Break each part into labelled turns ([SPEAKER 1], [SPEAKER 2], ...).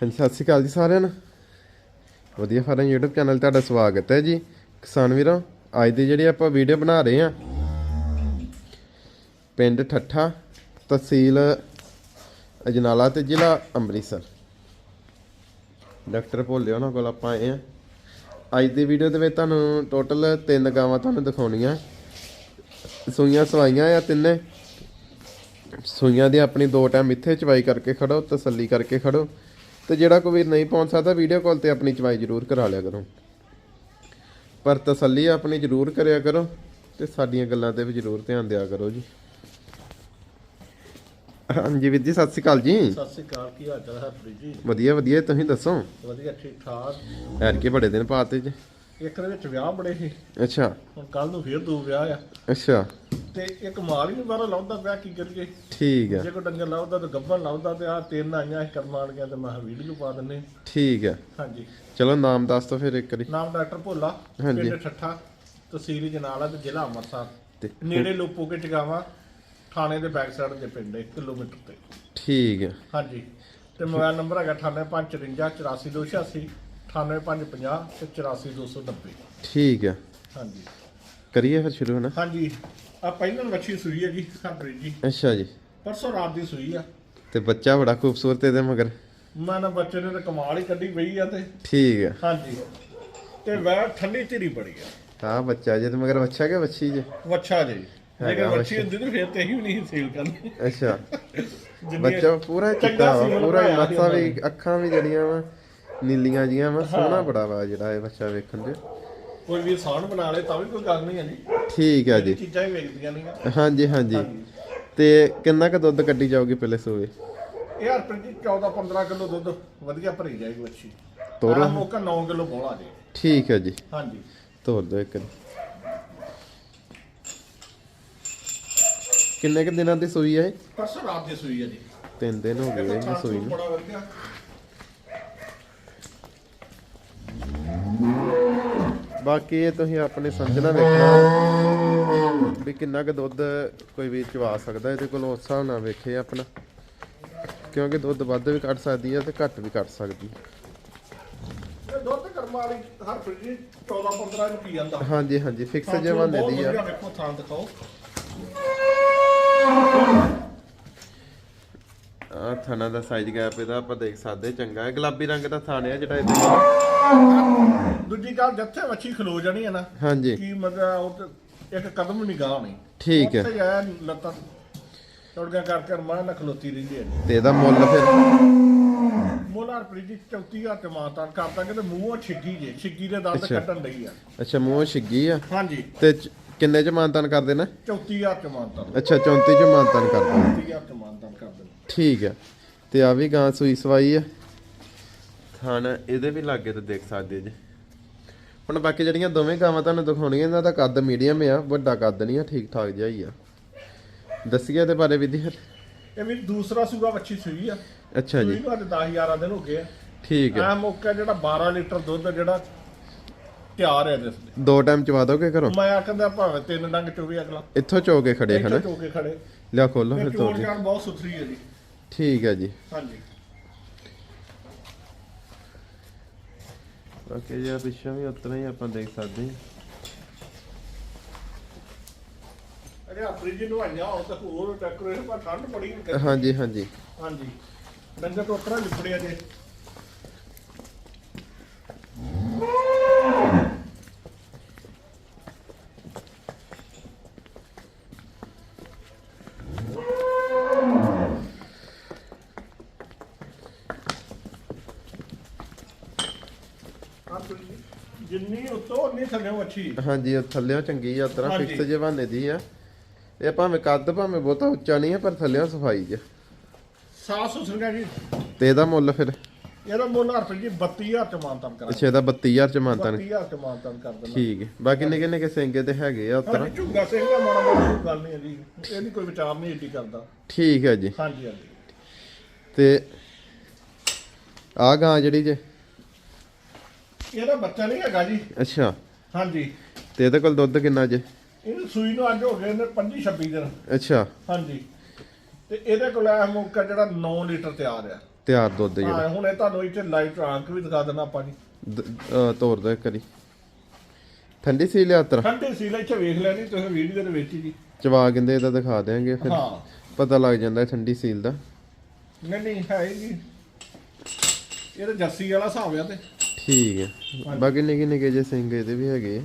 [SPEAKER 1] ਹਾਂਜੀ, ਸਤਿ ਸ਼੍ਰੀ ਅਕਾਲ ਜੀ ਸਾਰਿਆਂ ਨੂੰ। ਵਧੀਆ ਫਾਰਮ YouTube ਚੈਨਲ ਤੁਹਾਡਾ ਸਵਾਗਤ ਹੈ ਜੀ। ਕਿਸਾਨ ਵੀਰੋ, ਅੱਜ ਦੀ ਜਿਹੜੀ ਆਪਾਂ ਵੀਡੀਓ ਬਣਾ ਰਹੇ ਹਾਂ, ਪਿੰਡ ਠੱਠਾ ਤਹਿਸੀਲ ਅਜਨਾਲਾ ਤੇ ਜ਼ਿਲ੍ਹਾ ਅੰਮ੍ਰਿਤਸਰ। ਡਾਕਟਰ ਭੋਲੇ ਉਹਨਾਂ ਕੋਲ ਆਪਾਂ ਆਏ ਹਾਂ। ਅੱਜ ਦੀ ਵੀਡੀਓ ਦੇ ਵਿੱਚ ਤੁਹਾਨੂੰ ਟੋਟਲ ਤਿੰਨ ਗਾਵਾਂ ਤੁਹਾਨੂੰ ਦਿਖਾਉਣੀਆਂ। ਸੂਈਆਂ ਸਵਾਈਆਂ ਆ ਤਿੰਨੇ। ਸੂਈਆਂ ਦੀ ਆਪਣੀ ਦੋ ਟਾਈਮ ਇੱਥੇ ਚਵਾਈ ਕਰਕੇ ਖੜੋ, ਤਸੱਲੀ ਕਰਕੇ ਖੜੋ। ਤੇ ਜਿਹੜਾ ਕੋਈ ਨਹੀਂ ਪਹੁੰਚ ਸਕਦਾ ਵੀਡੀਓ ਕਾਲ ਤੇ ਆਪਣੀ ਚਵਾਈ ਜ਼ਰੂਰ ਕਰਾ ਲਿਆ ਕਰੋ। ਪਰ ਤਸੱਲੀ ਆਪਣੀ ਜ਼ਰੂਰ ਕਰਿਆ ਕਰੋ ਤੇ ਸਾਡੀਆਂ ਗੱਲਾਂ ਤੇ ਵੀ ਜ਼ਰੂਰ ਧਿਆਨ ਦਿਆ ਕਰੋ ਜੀ। ਹਾਂਜੀ ਵੀਰ ਜੀ ਸਤਿ ਸ਼੍ਰੀ ਅਕਾਲ ਜੀ।
[SPEAKER 2] ਸਤਿ ਸ੍ਰੀ ਅਕਾਲ ਕੀ ਹਾਲ ਚਾਲ ਹੈ ਪ੍ਰੀਤ ਜੀ?
[SPEAKER 1] ਵਧੀਆ ਵਧੀਆ ਤੁਸੀਂ ਦੱਸੋ?
[SPEAKER 2] ਵਧੀਆ ਠੀਕ ਠਾਕ।
[SPEAKER 1] ਐਰ ਕੇ ਬੜੇ ਦਿਨ ਪਾਤੇ ਜੀ।
[SPEAKER 2] ਇੱਕ ਦੇ ਵਿੱਚ ਵਿਆਹ ਬੜੇ ਸੀ।
[SPEAKER 1] ਅੱਛਾ।
[SPEAKER 2] ਹੁਣ ਕੱਲ ਨੂੰ ਫੇਰ ਦੋ ਵਿਆਹ ਆ।
[SPEAKER 1] ਅੱਛਾ।
[SPEAKER 2] ਤੇ ਇੱਕ ਮਾਲ ਹੀ ਨਹੀਂ ਬਾਹਰੋਂ ਲਾਉਂਦਾ ਪਿਆ ਕੀ ਕਰੀਏ?
[SPEAKER 1] ਠੀਕ ਹੈ
[SPEAKER 2] ਜੇ ਕੋਈ ਡੰਗਰ ਲਾਉਂਦਾ ਤਾਂ ਗੱਭਣ ਲਾਉਂਦਾ ਤੇ ਆ ਤਿੰਨ ਆਈਆਂ ਸੀ ਕਰਮਾਨ ਗਿਆ ਤੇ ਮੈਂ ਵੀਡੀਓ ਪਾ ਦਿੰਨੇ
[SPEAKER 1] ਠੀਕ ਹੈ
[SPEAKER 2] ਹਾਂਜੀ।
[SPEAKER 1] ਚਲੋ ਨਾਮ ਦੱਸ ਦੋ ਫਿਰ ਇੱਕ ਵਾਰੀ।
[SPEAKER 2] ਨਾਮ ਡਾਕਟਰ ਭੋਲਾ। ਪਿੰਡ ਠੱਠਾ ਤਹਿਸੀਲ ਜਨਾਲਾ ਤੇ ਜ਼ਿਲ੍ਹਾ ਅੰਮ੍ਰਿਤਸਰ। ਨੇੜੇ ਲੋਪੋ ਕੇ ਟਿਕਾਵਾ ਥਾਣੇ ਦੇ ਬੈਕ ਸਾਈਡ ਦੇ ਪਿੰਡ 1 ਕਿਲੋਮੀਟਰ ਤੇ।
[SPEAKER 1] ਠੀਕ ਹੈ
[SPEAKER 2] ਹਾਂਜੀ। ਤੇ ਮੋਬਾਈਲ ਨੰਬਰ ਹੈਗਾ 9854 84286 98550 ਤੇ 84290
[SPEAKER 1] ਠੀਕ ਹੈ
[SPEAKER 2] ਹਾਂਜੀ।
[SPEAKER 1] ਕਰੀਏ ਫਿਰ ਸ਼ੁਰੂ ਹਨਾ?
[SPEAKER 2] ਹਾਂਜੀ। ਆ ਪਹਿਲਾਂ ਵੱਛੀ ਸੂਈ ਹੈ ਜੀ ਹਰਪ੍ਰੀਤ ਜੀ।
[SPEAKER 1] ਅੱਛਾ ਜੀ।
[SPEAKER 2] ਪਰਸੋਂ ਰਾਤ ਦੀ ਸੂਈ ਆ।
[SPEAKER 1] ਤੇ ਬੱਚਾ ਬੜਾ ਖੂਬਸੂਰਤ ਇਹਦੇ ਮਗਰ।
[SPEAKER 2] ਮੈਂ ਨਾ ਬੱਚੇ ਨੇ ਤਾਂ ਕਮਾਲ ਹੀ ਕੱਢੀ ਪਈ ਆ ਤੇ।
[SPEAKER 1] ਠੀਕ ਹੈ
[SPEAKER 2] ਹਾਂਜੀ। ਤੇ ਵੈ ਠੰਡੀ ਧੀਰੀ ਬੜੀ ਆ।
[SPEAKER 1] ਹਾਂ ਬੱਚਾ ਜੇ ਤੇ ਮਗਰ ਬੱਚਾ ਕਿ ਬੱਚੀ ਜੇ?
[SPEAKER 2] ਵੱਛਾ ਜੀ।
[SPEAKER 1] ਹੈਗਾ
[SPEAKER 2] ਲੇਕਿਨ ਵੱਛੀ।
[SPEAKER 1] ਵੱਛਾ।
[SPEAKER 2] ਹੁੰਦੀ ਤੇ ਫਿਰ ਤੇ ਹੀ ਨਹੀਂ ਸੀਲ ਕਰਨੀ।
[SPEAKER 1] ਅੱਛਾ।
[SPEAKER 2] ਜਿੰਨੀ-
[SPEAKER 1] ਬੱਚਾ ਪੂਰਾ ਚਿੱਟਾ ਵਾ
[SPEAKER 2] ਸੀਮਨ
[SPEAKER 1] ਪੂਰਾ
[SPEAKER 2] ਬਣਾਇਆ
[SPEAKER 1] ਮੱਥਾ ਵੀ। ਅੱਖਾਂ ਵੀ ਜਿਹੜੀਆਂ ਵਾ ਨੀਲੀਆਂ ਜੀਆਂ ਵਾ ਸੋਹਣਾ ਬੜਾ ਵਾ ਜਿਹੜਾ ਇਹ ਬੱਚਾ ਵੇਖਣ ਦੇ।
[SPEAKER 2] ਕੋਈ ਵੀ ਸਾਨ ਬਣਾ ਲੇ ਤਾਂ ਵੀ ਕੋਈ ਗੱਲ ਨਹੀਂ ਹੈ ਜੀ।
[SPEAKER 1] ਠੀਕ ਹੈ ਜੀ।
[SPEAKER 2] ਚੀਜ਼ਾਂ ਹੀ ਵੇਖਦੀਆਂ ਨਹੀਂ ਆ।
[SPEAKER 1] ਹਾਂਜੀ। ਹਾਂਜੀ। ਤੇ ਕਿੰਨਾ ਕੁ ਦੁੱਧ ਕੱਢੀ ਜਾਊਗੀ ਪਹਿਲੇ ਸੂਏ?
[SPEAKER 2] ਇਹ ਹਰਪ੍ਰੀਤ ਜੀ 14 15 ਕਿਲੋ ਦੁੱਧ ਵਧੀਆ ਭਰੀ ਜਾਏਗੀ ਵੱਛੀ
[SPEAKER 1] ਤੋਰੋ।
[SPEAKER 2] ਆਹ ਮੌਕਾ 9 ਕਿਲੋ ਬੋਲਾ ਜੀ।
[SPEAKER 1] ਠੀਕ ਹੈ ਜੀ।
[SPEAKER 2] ਹਾਂਜੀ।
[SPEAKER 1] ਤੋਰ ਦਿਓ ਇੱਕ। ਕਿੰਨੇ ਕੁ ਦਿਨਾਂ ਦੀ ਸੂਈ ਹੈ?
[SPEAKER 2] ਪਰਸੋਂ ਰਾਤ ਦੀ ਸੂਈ ਹੈ ਜੀ।
[SPEAKER 1] ਤਿੰਨ ਦਿਨ ਹੋ ਗਏ
[SPEAKER 2] ਇਹ
[SPEAKER 1] ਇਹ
[SPEAKER 2] ਤਾਂ
[SPEAKER 1] ਸੂਈ ਨੂੰ।
[SPEAKER 2] ਬੜਾ ਵਧੀਆ।
[SPEAKER 1] ਬਾਕੀ ਇਹ ਤੁਸੀਂ ਆਪਣੇ ਸਮਝਣਾ ਵੇਖਣਾ ਵੀ ਕਿੰਨਾ ਕੁ ਦੁੱਧ ਕੋਈ ਵੀ ਚਵਾ ਸਕਦਾ ਇਹਦੇ ਕੋਲ ਉਸ ਹਿਸਾਬ ਨਾਲ ਵੇਖੇ ਆਪਣਾ। ਕਿਉਂਕਿ ਦੁੱਧ ਵੱਧ ਵੀ ਕੱਢ ਸਕਦੀ ਹੈ ਤੇ ਘੱਟ ਵੀ ਕੱਢ ਸਕਦੀ। ਹੈ
[SPEAKER 2] ਇਹ ਦੁੱਧ ਕਰਮਾ ਵਾਲੀ ਹਰ ਫਰਿੱਜ 14 15 ਨੂੰ ਪੀ ਜਾਂਦਾ।
[SPEAKER 1] ਹਾਂਜੀ ਹਾਂਜੀ ਫਿਕਸ ਜੇ ਬੰਦੇ ਦੀ ਆ।
[SPEAKER 2] ਵੇਖੋ ਥਾਂ ਦਿਖਾਓ।
[SPEAKER 1] ਆ ਥਾਣਾ ਦਾ ਸਾਈਜ਼ ਗੈਪ ਇਹਦਾ ਆਪਾਂ ਦੇਖ ਸਕਦੇ ਚੰਗਾ। ਹੈ ਗੁਲਾਬੀ ਰੰਗ ਦਾ ਥਾਣ ਜਿਹੜਾ ਇਹਦੇ
[SPEAKER 2] ਦੂਜੀ ਗੱਲ ਜਿੱਥੇ ਵੱਛੀ ਖਲੋ ਜਾਣੀ ਹੈ ਨਾ
[SPEAKER 1] ਹਾਂਜੀ।
[SPEAKER 2] ਕੀ ਮਤਲਬ ਉਹ ਤੇ ਇੱਕ ਕਦਮ ਨਹੀਂ ਗਾਹ ਨਹੀਂ।
[SPEAKER 1] ਠੀਕ ਹੈ।
[SPEAKER 2] ਉੱਥੇ ਆਇਆ ਲੱਤਾਂ ਚੌੜੀਆਂ ਕਰਕੇ ਰਮਾਨ ਨਾਲ ਖਲੋਤੀ ਰਹਿੰਦੀ ਹੈ।
[SPEAKER 1] ਤੇ ਇਹਦਾ ਮੁੱਲ ਫਿਰ?
[SPEAKER 2] ਮੋਲਾਰ ਫਰਿੱਜ 34000 ਤੇ ਮਾਨਤਾਨ ਕਰਦਾ ਕਿ ਤੇ ਮੂੰਹੋਂ ਛਿੱਗੀ ਜੇ ਛਿੱਗੀ ਦੇ ਦੰਦ
[SPEAKER 1] ਅੱਛਾ।
[SPEAKER 2] ਕੱਢਣ ਲਈ ਆ।
[SPEAKER 1] ਅੱਛਾ ਮੂੰਹ ਛਿੱਗੀ ਆ?
[SPEAKER 2] ਹਾਂਜੀ।
[SPEAKER 1] ਤੇ ਚ- ਕਿੰਨੇ ਚ ਮਾਨਤਨ ਕਰ ਦੇਣਾ
[SPEAKER 2] 34000 ਤੇ ਮਾਨਤਾਨ।
[SPEAKER 1] ਅੱਛਾ 34 ਚ ਮਾਨਤਨ ਕਰ ਦੇਣਾ
[SPEAKER 2] 34000 ਤੇ ਮਾਨਤਾਨ ਕਰ ਦੇਣਾ
[SPEAKER 1] ਠੀਕ ਹੈ। ਤੇ ਆ ਵੀ ਗਾਂ ਸੂਈ ਸਵਾਈ ਆ। ਥਣ ਇਹਦੇ ਵੀ ਲਾਗੇ ਤੇ ਦੇਖ ਸਕਦੇ ਜੀ। ਹੁਣ ਬਾਕੀ ਜਿਹੜੀਆਂ ਦੋਵੇਂ ਗਾਵਾਂ ਤੁਹਾਨੂੰ ਦਿਖਾਉਣੀਆਂ ਇਹਨਾਂ ਦਾ ਕੱਦ ਮੀਡੀਅਮ ਆ ਵੱਡਾ ਕੱਦ ਨਹੀਂ ਆ ਠੀਕ ਠਾਕ ਜਿਹਾ ਹੀ ਆ। ਦੱਸੀਏ ਇਹਦੇ ਬਾਰੇ ਵਿਧੀ
[SPEAKER 2] ਇਹ ਵੀ ਦੂਸਰਾ ਸੂਗਾ ਵੱਛੀ ਸੂਈ ਆ।
[SPEAKER 1] ਅੱਛਾ ਜੀ।
[SPEAKER 2] ਸੂਈ ਨੂੰ ਅੱਜ 10 11 ਦਿਨ ਹੋ ਗਏ ਆ।
[SPEAKER 1] ਠੀਕ ਹੈ
[SPEAKER 2] ਆ ਮੌਕਾ ਜਿਹੜਾ 12 ਲੀਟਰ ਦੁੱਧ ਜਿਹੜਾ ਤਿਆਰ ਹੈ ਜਿਸ ਦੇ
[SPEAKER 1] ਦੋ ਟਾਈਮ ਚਵਾ ਦੋਗੇ ਘਰੋਂ?
[SPEAKER 2] ਮੈਂ ਆਖਦਾ ਭਾਵੇਂ ਤਿੰਨ ਡੰਗ ਚੋਵੇ ਅਗਲਾ।
[SPEAKER 1] ਇੱਥੋਂ ਚੋ ਕੇ ਖੜੇ ਹਨਾ
[SPEAKER 2] ਚੋ ਕੇ ਖੜੇ।
[SPEAKER 1] ਲਿਆ ਖੋਲੋ ਫਿਰ ਤੋੜ
[SPEAKER 2] ਚਾਣ ਬਹੁਤ ਸੁਥਰੀ ਹੈ ਜੀ।
[SPEAKER 1] ਠੀਕ ਹੈ ਜੀ।
[SPEAKER 2] ਹਾਂਜੀ।
[SPEAKER 1] ਬਾਕੀ ਜੇ ਪਿੱਛੋਂ ਵੀ ਉਤਨਾ ਹੀ ਆਪਾਂ ਦੇਖ ਸਕਦੇ ਹਾਂ
[SPEAKER 2] ਅਰੇ ਆ ਫ੍ਰਿਜ ਨੂੰ ਆਇਆ ਹੁਣ ਤਾਂ ਹੋਰ ਡੈਕੋਰੇਸ਼ਨ ਪਰ ਠੰਡ ਬੜੀ ਹੈ
[SPEAKER 1] ਹਾਂਜੀ ਹਾਂਜੀ
[SPEAKER 2] ਹਾਂਜੀ ਡੰਗਰ ਤੋਂ ਉਤਰਾ ਲਿਪੜਿਆ ਜੇ ਆਹ ਫ੍ਰਿਜ ਜਿੰਨੀ ਉਤੋਂ ਉਨੀ ਥੱਲੇ ਅੱਛੀ।
[SPEAKER 1] ਹਾਂਜੀ ਉਹ ਥੱਲਿਓਂ ਚੰਗੀ ਆ ਉਤਰਾ
[SPEAKER 2] ਹਾਂਜੀ।
[SPEAKER 1] ਫਿਕਸ ਜੇ ਬਹਾਨੇ ਦੀ ਆ। ਇਹ ਭਾਵੇਂ ਕੱਦ ਭਾਵੇਂ ਬਹੁਤਾ ਉੱਚਾ ਨਹੀਂ ਆ ਪਰ ਥੱਲਿਓਂ ਸਫ਼ਾਈ ਜੇ
[SPEAKER 2] ਸਾਫ਼ ਸੁਥਰੀਆਂ ਜੀ।
[SPEAKER 1] ਤੇ ਇਹਦਾ ਮੁੱਲ ਫਿਰ?
[SPEAKER 2] ਇਹਦਾ ਮੁੱਲ ਹਰ ਜੀ 32000 ਚ ਮਾਨਤਨ ਕਰਾਂ
[SPEAKER 1] ਅੱਛਾ ਇਹਦਾ 32000 ਚ ਮਾਨਤਨ।
[SPEAKER 2] 32000 ਚ ਮਾਨਤਨ ਕਰ ਦਿੰਦਾ।
[SPEAKER 1] ਠੀਕ ਹੈ। ਬਾਕੀ ਨਿੱਕੇ ਨਿੱਕੇ ਸਿੰਗੇ ਤੇ ਹੈਗੇ ਆ ਉਤਰਾ?
[SPEAKER 2] ਹਾਂਜੀ ਝੁੱਗਾ ਸਿੰਘ ਦਾ ਮਾੜਾ ਮਾੜਾ ਕੋਈ ਗੱਲ ਨਹੀਂ ਹੈ ਜੀ। ਇਹਦੀ ਕੋਈ ਵਿਚਾਰ ਨਹੀਂ ਏਡੀ ਕਰਦਾ।
[SPEAKER 1] ਠੀਕ ਹੈ ਜੀ।
[SPEAKER 2] ਹਾਂਜੀ ਹਾਂਜੀ।
[SPEAKER 1] ਤੇ ਆ ਗਾਂ ਜਿਹੜੀ ਜੇ
[SPEAKER 2] ਇਹਦਾ ਬੱਚਾ ਨਹੀਂ ਹੈਗਾ ਜੀ।
[SPEAKER 1] ਅੱਛਾ।
[SPEAKER 2] ਹਾਂਜੀ।
[SPEAKER 1] ਤੇ ਇਹਦੇ ਕੋਲ ਦੁੱਧ ਕਿੰਨਾ ਜੇ?
[SPEAKER 2] ਇਹਨੂੰ ਸੂਈ ਨੂੰ ਅੱਜ ਹੋ ਗਏ ਨੇ 25 26 ਦਿਨ।
[SPEAKER 1] ਅੱਛਾ।
[SPEAKER 2] ਹਾਂਜੀ। ਤੇ ਇਹਦੇ ਕੋਲ ਇਹ ਮੌਕਾ ਜਿਹੜਾ 9 ਲੀਟਰ ਤਿਆਰ ਆ।
[SPEAKER 1] ਤਿਆਰ ਦੁੱਧ ਜਿਹੜਾ
[SPEAKER 2] ਹਾਂ ਹੁਣ ਇਹ ਤੁਹਾਨੂੰ ਇੱਥੇ ਲਾਈਵ ਟਰਾਂਕ ਵੀ ਦਿਖਾ ਦੇਣਾ ਆਪਾਂ ਜੀ।
[SPEAKER 1] ਤੋੜ ਦੋ ਇੱਕ ਵਾਰੀ। ਠੰਡੀ ਸੀ ਲਿਆ ਤਰ।
[SPEAKER 2] ਠੰਡੇ ਸੀਲ ਇੱਥੇ ਵੇਖ ਲੈਣੀ ਤੁਸੀਂ ਵੀਡੀਓ ਦੇ ਵਿੱਚ ਜੀ।
[SPEAKER 1] ਚਵਾ ਕਹਿੰਦੇ ਇਹਦਾ ਦਿਖਾ ਦੇਾਂਗੇ ਫਿਰ।
[SPEAKER 2] ਹਾਂ।
[SPEAKER 1] ਪਤਾ ਲੱਗ ਜਾਂਦਾ ਠੰਡੀ ਸੀਲ ਦਾ।
[SPEAKER 2] ਨਹੀਂ ਨਹੀਂ ਹੀ ਜੀ ਇਹ ਤਾਂ ਜੱਸੀ ਵਾਲਾ ਹਿਸਾਬ ਆ ਤੇ।
[SPEAKER 1] ਠੀਕ ਹੈ ਬਾਕੀ ਨਿੱਕੇ ਨਿੱਕੇ ਜੇ ਸਿੰਘ ਇਹਦੇ ਵੀ ਹੈਗੇ ਆ।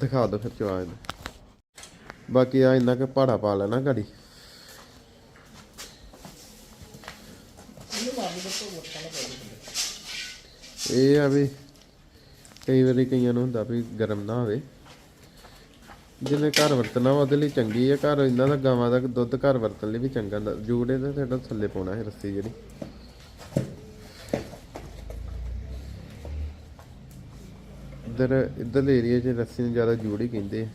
[SPEAKER 1] ਦਿਖਾ ਦੋ ਫਿਰ ਚਵਾ ਇਹਦਾ ਬਾਕੀ ਆ ਇੰਨਾ ਕਿ ਪਹਾੜਾ ਪਾ ਲੈਣਾ ਘੜੀ ਇਹ ਆ ਵੀ ਕਈ ਵਾਰੀ ਕਈਆਂ ਨੂੰ ਹੁੰਦਾ ਵੀ ਗਰਮ ਨਾ ਹੋਵੇ। ਜਿਹਨੇ ਘਰ ਵਰਤਣਾ ਵਾ ਉਹਦੇ ਲਈ ਚੰਗੀ ਹੈ ਘਰ ਇਹਨਾਂ ਦਾ ਗਾਵਾਂ ਦਾ ਦੁੱਧ ਘਰ ਵਰਤਣ ਲਈ ਵੀ ਚੰਗਾ ਹੁੰਦਾ। ਜੂੜੇ ਤੇ ਸਾਡਾ ਥੱਲੇ ਪਾਉਣਾ ਹੈ ਰੱਸੀ ਜਿਹੜੀ। ਇੱਧਰ ਇੱਧਰ ਏਰੀਆ 'ਚ ਰੱਸੀ ਨੂੰ ਜ਼ਿਆਦਾ ਜੂੜ ਹੀ ਕਹਿੰਦੇ ਆ।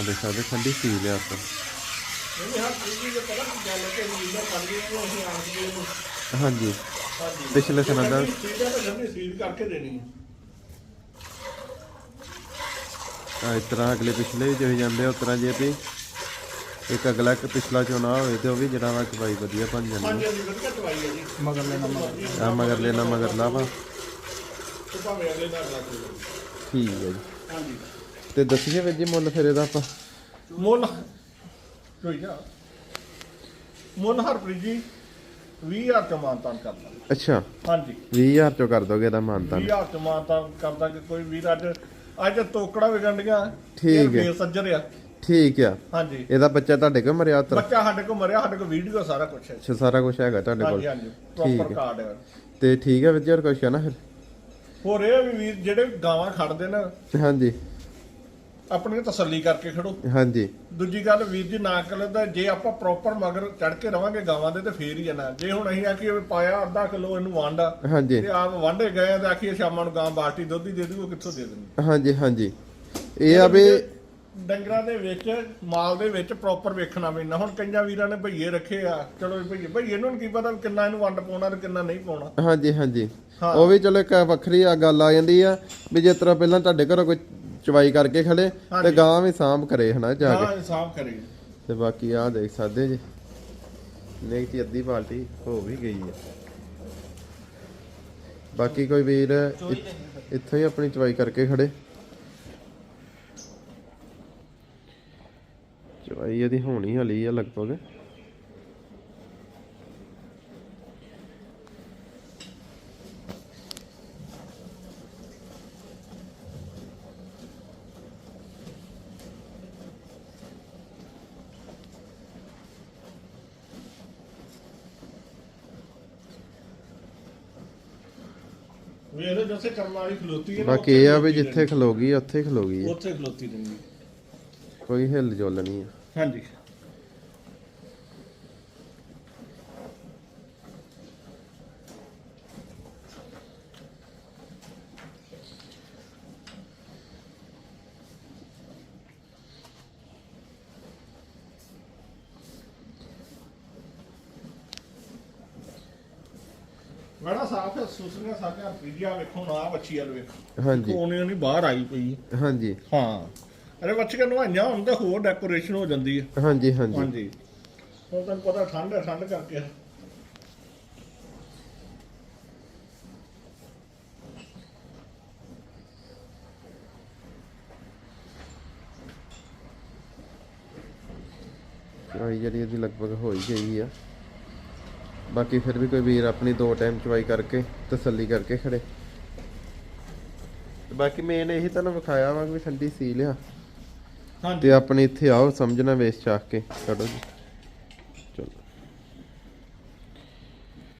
[SPEAKER 1] ਆ ਦੇਖ ਸਕਦੇ ਠੰਡੀ ਸੀ ਲਿਆ ਆਪਾਂ ਹਾਂਜੀ। ਪਿਛਲੇ ਸਾਲਾਂ ਦਾ ਆ ਇਸ ਤਰ੍ਹਾਂ ਅਗਲੇ ਪਿਛਲੇ ਵੀ ਜਿਹੇ ਜਾਂਦੇ ਉਸ ਤਰ੍ਹਾਂ ਜੇ ਵੀ ਇੱਕ ਅਗਲਾ ਇੱਕ ਪਿਛਲਾ ਚੋਣਾ ਹੋਵੇ ਤੇ ਉਹ ਵੀ ਜਿਹੜਾ ਵਾ ਚਵਾਈ ਵਧੀਆ ਬਣ ਜਾਂਦੀ
[SPEAKER 2] ਹਾਂਜੀ ਹਾਂਜੀ ਵਧੀਆ ਦਵਾਈ ਹੈ ਜੀ।
[SPEAKER 3] ਮਗਰ ਲੈਣਾ ਮਗਰ
[SPEAKER 1] ਆ ਮਗਰ ਲੈਣਾ ਮਗਰ ਲਾਵਾ ਠੀਕ ਹੈ ਜੀ।
[SPEAKER 2] ਹਾਂਜੀ।
[SPEAKER 1] ਤੇ ਦੱਸੀਏ ਵੀਰ ਜੀ ਮੁੱਲ ਫਿਰ ਇਹਦਾ ਆਪਾਂ।
[SPEAKER 2] ਮੁੱਲ ਕੋਈ ਜਾ ਮੁੱਲ ਹਰਪ੍ਰੀਤ ਜੀ 20000 ਚ ਮਾਨਤਾਨ ਕਰਦਾ
[SPEAKER 1] ਅੱਛਾ।
[SPEAKER 2] ਹਾਂਜੀ।
[SPEAKER 1] 20000 ਚੋਂ ਕਰ ਦੋਗੇ ਇਹਦਾ ਮਾਨਤਾ
[SPEAKER 2] 20000 ਚ ਮਾਨਤਾਨ ਕਰਦਾ ਕਿ ਕੋਈ ਵੀਰ ਅੱਜ ਅੱਜ ਤੋਕੜਾ ਵਿਗਣ ਡੀਆਂ।
[SPEAKER 1] ਠੀਕ ਹੈ।
[SPEAKER 2] ਫੇਰ ਸੱਜਰ ਆ।
[SPEAKER 1] ਠੀਕ ਆ।
[SPEAKER 2] ਹਾਂਜੀ।
[SPEAKER 1] ਇਹਦਾ ਬੱਚਾ ਤੁਹਾਡੇ ਕੋਲ ਮਰਿਆ ਉਤਰ?
[SPEAKER 2] ਬੱਚਾ ਸਾਡੇ ਕੋਲ ਮਰਿਆ ਸਾਡੇ ਕੋਲ ਵੀਡੀਓ ਸਾਰਾ ਕੁਝ ਹੈ।
[SPEAKER 1] ਅੱਛਾ ਸਾਰਾ ਕੁਝ ਹੈਗਾ ਤੁਹਾਡੇ ਕੋਲ।
[SPEAKER 2] ਹਾਂਜੀ
[SPEAKER 1] ਠੀਕ
[SPEAKER 2] ਪ੍ਰੋਪਰ
[SPEAKER 1] ਹੈ।
[SPEAKER 2] ਕਾਰਡ ਹੈ।
[SPEAKER 1] ਤੇ ਠੀਕ ਹੈ ਵੀਰ ਜੀ ਹੋਰ ਕੁਛ ਆ ਨਾ ਫਿਰ?
[SPEAKER 2] ਹੋਰ ਇਹ ਵੀ ਵੀਰ ਜਿਹੜੇ ਗਾਵਾਂ ਖੜਦੇ ਨੇ
[SPEAKER 1] ਹਾਂਜੀ।
[SPEAKER 2] ਆਪਣੀ ਤਸੱਲੀ ਕਰਕੇ ਖੜੋ।
[SPEAKER 1] ਹਾਂਜੀ।
[SPEAKER 2] ਦੂਜੀ ਗੱਲ ਵੀਰ ਜੀ ਨਾ ਕਰਦਾ ਜੇ ਆਪਾਂ ਪ੍ਰੋਪਰ ਮਗਰ ਚੜ ਕੇ ਰਵਾਂਗੇ ਗਾਵਾਂ ਦੇ ਤੇ ਫੇਰ ਹੀ ਨਾ। ਜੇ ਹੁਣ ਅਸੀਂ ਆ ਕਿ ਪਾਇਆ ਅੱਧਾ ਕਿਲੋ ਇਹਨੂੰ ਵੰਡ
[SPEAKER 1] ਹਾਂਜੀ।
[SPEAKER 2] ਤੇ ਆਪ ਵਾਂਡੇ ਗਏ ਤੇ ਆਖੀਏ ਸ਼ਾਮਾਂ ਨੂੰ ਗਾਂ ਬਾਲਟੀ ਦੁੱਧ ਹੀ ਦੇ ਦੂ ਕਿੱਥੋਂ ਦੇ ਦੇਣੀ?
[SPEAKER 1] ਹਾਂਜੀ ਹਾਂਜੀ। ਇਹ ਆ ਵੀ
[SPEAKER 2] ਡੰਗਰਾਂ ਦੇ ਵਿੱਚ ਮਾਲ ਦੇ ਵਿੱਚ ਪ੍ਰੋਪਰ ਵੇਖਣਾ ਪੈਂਦਾ ਹੁਣ ਕਈਆਂ ਵੀਰਾਂ ਨੇ ਭਈਏ ਰੱਖੇ ਆ। ਚਲੋ ਭਈਏ ਭਈਏ ਨੂੰ ਕੀ ਪਤਾ ਵੀ ਕਿੰਨਾ ਇਹਨੂੰ ਵੰਡ ਪਾਉਣਾ ਤੇ ਕਿੰਨਾ ਨਹੀਂ ਪਾਉਣਾ।
[SPEAKER 1] ਹਾਂਜੀ ਹਾਂਜੀ। ਉਹ ਵੀ ਚਲੋ ਇੱਕ ਵੱਖਰੀ ਆ ਗੱਲ ਆ ਜਾਂਦੀ ਆ ਵੀ ਜਿਸ ਤਰ੍ਹਾਂ ਪਹਿਲਾਂ ਤੁਹਾਡੇ ਘਰੋਂ ਕੋਈ ਚਵਾਈ ਕਰਕੇ ਖੜੇ ਤੇ
[SPEAKER 2] ਹਾਂਜੀ।
[SPEAKER 1] ਗਾਂ ਵੀ ਸਾਂਭ ਕਰੇ ਹਨਾ ਜਾ ਕੇ।
[SPEAKER 2] ਹਾਂ ਇਨਸਾਫ ਕਰੇ।
[SPEAKER 1] ਤੇ ਬਾਕੀ ਆ ਦੇਖ ਸਕਦੇ ਜੀ। ਨੇਕ ਦੀ ਅੱਧੀ ਬਾਲਟੀ ਹੋ ਵੀ ਗਈ ਹੈ। ਬਾਕੀ ਕੋਈ ਵੀਰ ਇ- ਇੱਥੋਂ ਹੀ ਆਪਣੀ ਚਵਾਈ ਕਰਕੇ ਖੜੇ। ਚਵਾਈ ਇਹਦੀ ਹੋਣੀ ਹਲੀ ਆ ਲਗਭਗ।
[SPEAKER 2] ਵੇਖ ਜਿੱਥੇ ਕਰਮ ਵਾਲੀ ਖਲੋਤੀ ਹੈ ਨਾ,
[SPEAKER 1] ਬਾਕੀ
[SPEAKER 2] ਉੱਥੇ
[SPEAKER 1] ਇਹ ਆ ਵੀ
[SPEAKER 2] ਖਲੋਤੀ
[SPEAKER 1] ਜਿੱਥੇ ਖਲੋਗੀ ਉੱਥੇ ਹੀ। ਹੈ।
[SPEAKER 2] ਉੱਥੇ ਖਲੋਤੀ ਰਹਿੰਦੀ।
[SPEAKER 1] ਕੋਈ ਹਿੱਲ ਜੁਲ ਨਹੀਂ ਆ
[SPEAKER 2] ਹਾਂਜੀ। ਬੜਾ ਸਾਫ਼ ਹੈ ਸੁਸਨੀਆਂ ਸਾਡਾ ਪੀਜੀਆ ਵੇਖੋ ਨਾ ਬੱਚੀ ਵਾਲ ਵੇਖੋ।
[SPEAKER 1] ਹਾਂਜੀ।
[SPEAKER 2] ਕੋਨੇ ਨਹੀਂ ਬਾਹਰ ਆਈ ਪਈ।
[SPEAKER 1] ਹਾਂਜੀ।
[SPEAKER 2] ਹਾਂ। ਅਰੇ ਬੱਚੇ ਨਵਾਈਆਂ ਹੁਣ ਤਾਂ ਹੋਰ ਡੈਕੋਰੇਸ਼ਨ ਹੋ ਜਾਂਦੀ ਹੈ।
[SPEAKER 1] ਹਾਂਜੀ ਹਾਂਜੀ।
[SPEAKER 2] ਹਾਂਜੀ। ਹੁਣ ਤੁਹਾਨੂੰ ਪਤਾ ਠੰਡ ਹੈ ਠੰਡ ਕਰਕੇ।
[SPEAKER 1] ਚਵਾਈ ਜਿਹੜੀ ਇਹਦੀ ਲਗਭਗ ਹੋ ਹੀ ਗਈ ਆ। ਬਾਕੀ ਫਿਰ ਵੀ ਕੋਈ ਵੀਰ ਆਪਣੀ ਦੋ ਟਾਈਮ ਚਵਾਈ ਕਰਕੇ ਤਸੱਲੀ ਕਰਕੇ ਖੜੇ। ਤੇ ਬਾਕੀ ਮੇਨ ਇਹੀ ਤੁਹਾਨੂੰ ਵਿਖਾਇਆ ਵਾ ਕਿ ਠੰਡੀ ਸੀ ਲਿਆ
[SPEAKER 2] ਹਾਂਜੀ।
[SPEAKER 1] ਤੇ ਆਪਣੇ ਇੱਥੇ ਆਓ ਸਮਝਣਾ ਵੇਚ ਚਾਖ ਕੇ ਕਰੋ ਜੀ।